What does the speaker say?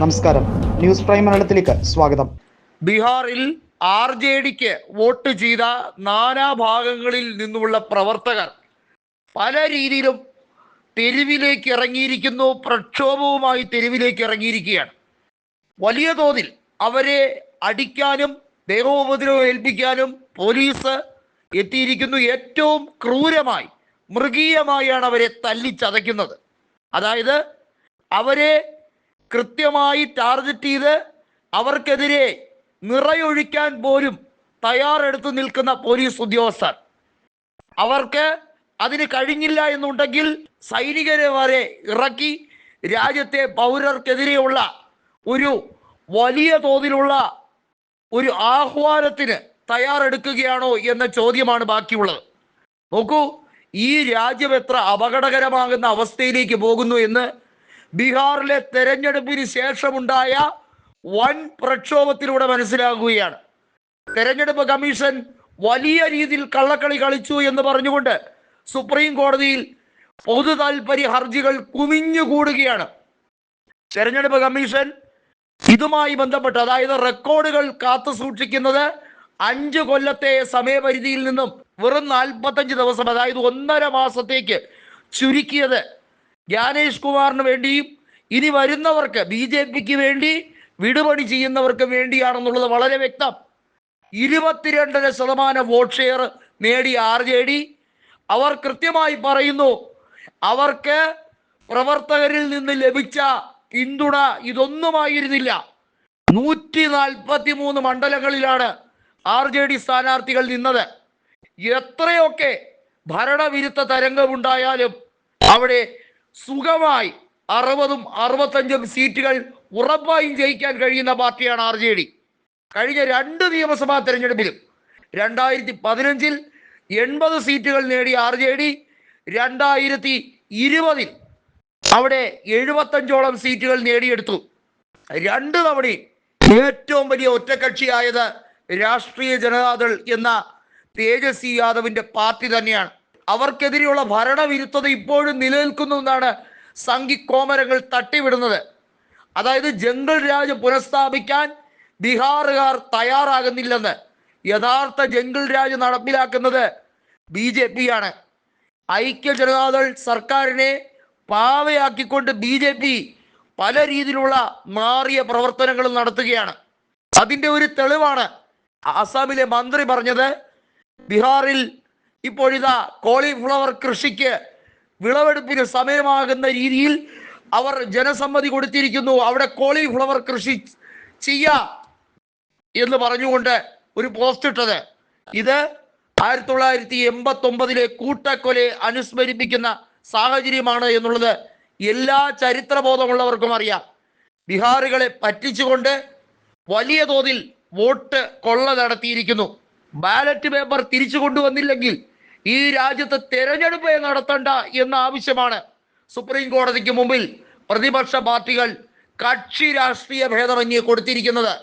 നമസ്കാരം. News prime മലയാളത്തിലേക്ക് സ്വാഗതം. ബീഹാറിൽ ആർ ജെ ഡിക്ക് വോട്ട് ചെയ്ത നാനാഭാഗങ്ങളിൽ നിന്നുമുള്ള പ്രവർത്തകർ പല രീതിയിലും തെരുവിലേക്ക് ഇറങ്ങിയിരിക്കുന്നു പ്രക്ഷോഭവുമായി തെരുവിലേക്ക് ഇറങ്ങിയിരിക്കുകയാണ്. വലിയ തോതിൽ അവരെ അടിക്കാനും ദേഹോപദ്രവം ഏൽപ്പിക്കാനും പോലീസ് എത്തിയിരിക്കുന്നു. ഏറ്റവും ക്രൂരമായി മൃഗീയമായാണ് അവരെ തല്ലിച്ചതയ്ക്കുന്നത് അതായത് അവരെ കൃത്യമായി ടാർഗറ്റ് ചെയ്ത് അവർക്കെതിരെ നിറയൊഴിക്കാൻ പോലും തയ്യാറെടുത്ത് നിൽക്കുന്ന പോലീസ് ഉദ്യോഗസ്ഥർ. അവർക്ക് അതിന് കഴിഞ്ഞില്ല എന്നുണ്ടെങ്കിൽ സൈനികരെ വരെ ഇറക്കി രാജ്യത്തെ പൗരർക്കെതിരെയുള്ള ഒരു വലിയ തോതിലുള്ള ഒരു ആഹ്വാനത്തിന് തയ്യാറെടുക്കുകയാണോ എന്ന ചോദ്യമാണ് ബാക്കിയുള്ളത്. നോക്കൂ ഈ രാജ്യം എത്ര അപകടകരമാകുന്ന അവസ്ഥയിലേക്ക് പോകുന്നു എന്ന് ബീഹാറിലെ തെരഞ്ഞെടുപ്പിന് ശേഷമുണ്ടായ വൻ പ്രക്ഷോഭത്തിലൂടെ മനസ്സിലാകുകയാണ്. തെരഞ്ഞെടുപ്പ് കമ്മീഷൻ വലിയ രീതിയിൽ കള്ളക്കളി കളിച്ചു എന്ന് പറഞ്ഞുകൊണ്ട് സുപ്രീം കോടതിയിൽ പൊതു താൽപര്യ ഹർജികൾ കുമിഞ്ഞുകൂടുകയാണ് തെരഞ്ഞെടുപ്പ് കമ്മീഷൻ ഇതുമായി ബന്ധപ്പെട്ട് അതായത് റെക്കോർഡുകൾ കാത്തു സൂക്ഷിക്കുന്നത് അഞ്ച് കൊല്ലത്തെ സമയപരിധിയിൽ നിന്നും വെറും നാൽപ്പത്തഞ്ച് ദിവസം അതായത് ഒന്നര മാസത്തേക്ക് ചുരുക്കിയത് ജ്ഞാനേഷ് കുമാറിന് വേണ്ടിയും ഇനി വരുന്നവർക്ക് ബി ജെ പിക്ക് വേണ്ടി വിടുപണി ചെയ്യുന്നവർക്ക് വേണ്ടിയാണെന്നുള്ളത് വളരെ വ്യക്തം. ഇരുപത്തിരണ്ടര ശതമാനം വോട്ട് ഷെയർ നേടി ആർ ജെ ഡി അവർ കൃത്യമായി പറയുന്നു അവർക്ക് പ്രവർത്തകരിൽ നിന്ന് ലഭിച്ച പിന്തുണ ഇതൊന്നുമായിരുന്നില്ല. നൂറ്റി നാൽപ്പത്തി മൂന്ന് മണ്ഡലങ്ങളിലാണ് ആർ ജെ ഡി സ്ഥാനാർത്ഥികൾ നിന്നത്. എത്രയൊക്കെ ഭരണവിരുദ്ധ തരംഗമുണ്ടായാലും അവിടെ സുഖമായി അറുപതും അറുപത്തഞ്ചും സീറ്റുകൾ ഉറപ്പായും ജയിക്കാൻ കഴിയുന്ന പാർട്ടിയാണ് ആർ ജെ ഡി. കഴിഞ്ഞ രണ്ട് നിയമസഭാ തെരഞ്ഞെടുപ്പിലും രണ്ടായിരത്തി പതിനഞ്ചിൽ എൺപത് സീറ്റുകൾ നേടി ആർ ജെ ഡി രണ്ടായിരത്തി ഇരുപതിൽ അവിടെ എഴുപത്തഞ്ചോളം സീറ്റുകൾ നേടിയെടുത്തു. രണ്ട് തവണയും ഏറ്റവും വലിയ ഒറ്റക്കക്ഷിയായത് രാഷ്ട്രീയ ജനതാദൾ എന്ന തേജസ്വി യാദവിന്റെ പാർട്ടി തന്നെയാണ്. അവർക്കെതിരെയുള്ള ഭരണവിരുദ്ധത ഇപ്പോഴും നിലനിൽക്കുന്നു എന്നാണ് സംഘി കോമരങ്ങൾ തട്ടിവിടുന്നത്. അതായത് ജംഗിൾ രാജ് പുനഃസ്ഥാപിക്കാൻ ബീഹാറുകാർ തയ്യാറാകുന്നില്ലെന്ന് യഥാർത്ഥ ജംഗിൾ രാജ് നടപ്പിലാക്കുന്നത് ബി ജെ പി ആണ് ഐക്യ ജനതാദൾ സർക്കാരിനെ പാവയാക്കിക്കൊണ്ട് ബി ജെ പി പല രീതിയിലുള്ള മാറിയ പ്രവർത്തനങ്ങൾ നടത്തുകയാണ്. അതിന്റെ ഒരു തെളിവാണ് ആസാമിലെ മന്ത്രി പറഞ്ഞത് ബീഹാറിൽ ഇപ്പോഴിതാ കോളിഫ്ലവർ കൃഷിക്ക് വിളവെടുപ്പിന് സമയമാകുന്ന രീതിയിൽ അവർ ജനസമ്മതി കൊടുത്തിരിക്കുന്നു. അവിടെ കോളിഫ്ലവർ കൃഷി ചെയ്യാ എന്ന് പറഞ്ഞുകൊണ്ട് ഒരു പോസ്റ്റ് ഇട്ടത്. ഇത് ആയിരത്തി തൊള്ളായിരത്തി എൺപത്തി ഒമ്പതിലെ കൂട്ടക്കൊലയെ അനുസ്മരിപ്പിക്കുന്ന സാഹചര്യമാണ് എന്നുള്ളത് എല്ലാ ചരിത്രബോധമുള്ളവർക്കും അറിയാം. ബീഹാറുകളെ പറ്റിച്ചുകൊണ്ട് വലിയ തോതിൽ വോട്ട് കൊള്ള നടത്തിയിരിക്കുന്നു. ബാലറ്റ് പേപ്പർ തിരിച്ചു കൊണ്ടുവന്നില്ലെങ്കിൽ ഈ രാജ്യത്ത് തെരഞ്ഞെടുപ്പ് നടത്തണ്ട എന്ന ആവശ്യമാണ് സുപ്രീം കോടതിക്ക് മുമ്പിൽ പ്രതിപക്ഷ പാർട്ടികൾ കക്ഷി രാഷ്ട്രീയ ഭേദമന്യേ കൊടുത്തിരിക്കുന്നത്.